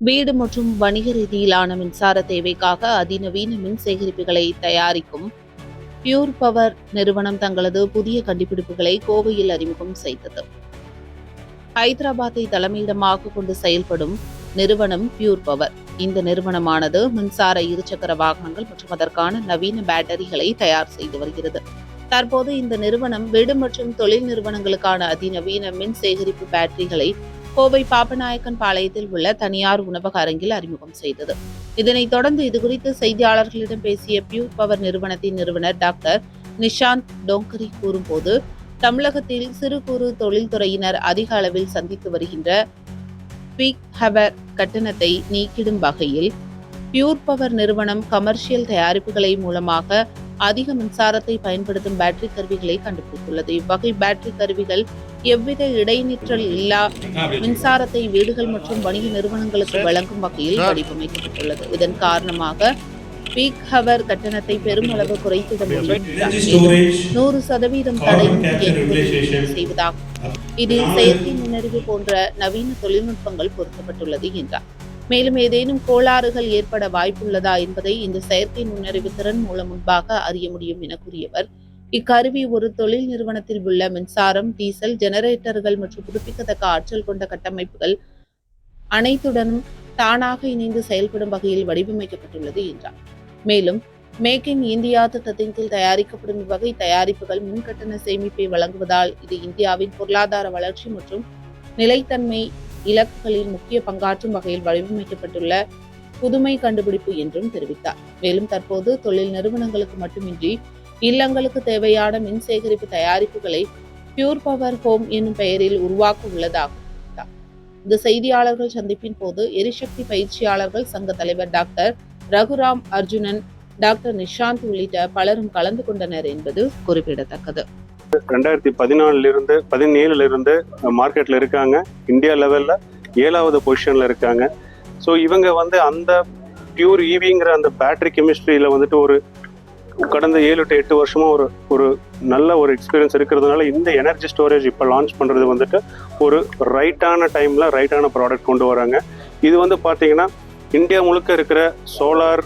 வீடு மற்றும் வணிக ரீதியிலான மின்சார தேவைக்காக அதிநவீன மின் சேகரிப்புகளை தயாரிக்கும் பியூர் பவர் நிறுவனம் தங்களது புதிய கண்டுபிடிப்புகளை கோவையில் அறிமுகம் செய்தது. ஹைதராபாத்தை தலைமையிடமாக கொண்டு செயல்படும் நிறுவனம் பியூர் பவர் இந்த நிறுவனமானது மின்சார இருசக்கர வாகனங்கள் மற்றும் அதற்கான நவீன பேட்டரிகளை தயார் செய்து வருகிறது. தற்போது இந்த நிறுவனம் வீடு மற்றும் தொழில் நிறுவனங்களுக்கான அதிநவீன மின் சேகரிப்பு பேட்டரிகளை கோவை பாபநாயக்கன் பாளையத்தில் உள்ள தனியார் உணவக அரங்கில் அறிமுகம் செய்தது. இதனைத் தொடர்ந்து இதுகுறித்து செய்தியாளர்களிடம் பேசிய பியூ பவர் நிறுவனத்தின் நிறுவனர் டாக்டர் நிஷாந்த் டோங்கரி கூறும்போது தமிழகத்தில் சிறு குறு தொழில்துறையினர் அதிக அளவில் சந்தித்து வருகின்ற பீக் ஹவர் கட்டணத்தை நீக்கிடும் வகையில் பியூர் பவர் நிறுவனம் கமர்ஷியல் தயாரிப்புகளை மூலமாக அதிக மின்சாரத்தை பயன்படுத்தும் பேட்டரி கருவிகளை கண்டுபிடித்துள்ளது. இவ்வகை பேட்டரி கருவிகள் எவ்வித இடைநிற்றல் இல்லா மின்சாரத்தை வீடுகள் மற்றும் வணிக நிறுவனங்களுக்கு வழங்கும் வகையில் வடிவமைக்கப்பட்டுள்ளது. இதன் காரணமாக பீக் ஹவர் கட்டணத்தை பெருமளவு குறைத்திட முடியும். நூறு சதவீதம் தடையும் utilization. செய்வதாகும். இதில் செயற்கை நுண்ணறிவு போன்ற நவீன தொழில்நுட்பங்கள் பொருத்தப்பட்டுள்ளது என்றார். மேலும் ஏதேனும் கோளாறுகள் ஏற்பட வாய்ப்புள்ளதா என்பதை இந்த செயற்கை நுண்ணறிவு திறன் மூலம் முன்பாக அறிய முடியும் என கூறியவர். இக்கருவி ஒரு தொழில் நிறுவனத்தில் உள்ள மின்சாரம் டீசல் ஜெனரேட்டர்கள் மற்றும் புதுப்பிக்கத்தக்க ஆற்றல் கொண்ட கட்டமைப்புகள் அனைத்துடனும் தானாக இணைந்து செயல்படும் வகையில் வடிவமைக்கப்பட்டுள்ளது என்றார். மேலும் மேக் இன் இந்தியா திட்டத்தின் கீழ் தயாரிக்கப்படும் இவ்வகை தயாரிப்புகள் முன்கட்டண சேமிப்பை வழங்குவதால் இது இந்தியாவின் பொருளாதார வளர்ச்சி மற்றும் நிலைத்தன்மை இலக்குகளில் முக்கிய பங்காற்றும் வகையில் வடிவமைக்கப்பட்டுள்ள புதுமை கண்டுபிடிப்பு என்றும் தெரிவித்தார். மேலும் தற்போது தொழில் நிறுவனங்களுக்கு மட்டுமின்றி இல்லங்களுக்கு தேவையான மின் சேகரிப்பு தயாரிப்புகளை பியூர் பவர் ஹோம் என்னும் பெயரில் உருவாக்க உள்ளதாக தெரிவித்தார். இந்த செய்தியாளர்கள் சந்திப்பின் போது எரிசக்தி பயிற்சியாளர்கள் சங்க தலைவர் டாக்டர் ரகுராம் அர்ஜுனன் டாக்டர் நிஷாந்த் உள்ளிட்ட பலரும் கலந்து கொண்டனர் என்பது குறிப்பிடத்தக்கது. ரெண்டாயிரத்தி பதினாலுல இருந்து பதினேழுல இருந்து மார்க்கெட்ல இருக்காங்க. இந்தியா லெவல்ல ஏழாவது பொசிஷன்ல இருக்காங்க. ஸோ இவங்க வந்து அந்த பியூர் ஈவிங்கிற அந்த பேட்டரி கெமிஸ்ட்ரியில வந்துட்டு ஒரு கடந்த ஏழு டு எட்டு வருஷமா ஒரு ஒரு நல்ல ஒரு எக்ஸ்பீரியன்ஸ் இருக்கிறதுனால இந்த எனர்ஜி ஸ்டோரேஜ் இப்போ லான்ச் பண்றது வந்துட்டு ஒரு ரைட்டான டைம்ல ரைட்டான ப்ராடக்ட் கொண்டு வராங்க. இது வந்து பார்த்தீங்கன்னா இந்தியா முழுக்க இருக்கிற சோலார்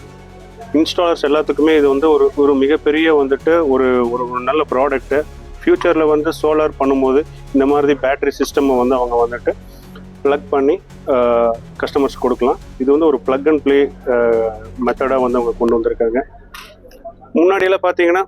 இன்ஸ்டாலர்ஸ் எல்லாத்துக்குமே இது வந்து ஒரு ஒரு மிகப்பெரிய வந்துட்டு ஒரு ஒரு ஒரு நல்ல ப்ராடக்ட்டு ஃப்யூச்சரில் வந்து சோலார் பண்ணும்போது இந்த மாதிரி பேட்டரி சிஸ்டம் வந்து அவங்க வந்துட்டு ப்ளக் பண்ணி கஸ்டமர்ஸ் கொடுக்கலாம். இது வந்து ஒரு ப்ளக் அண்ட் ப்ளே மெத்தடாக வந்து அவங்க கொண்டு வந்திருக்காங்க. முன்னாடியெல்லாம் பார்த்தீங்கன்னா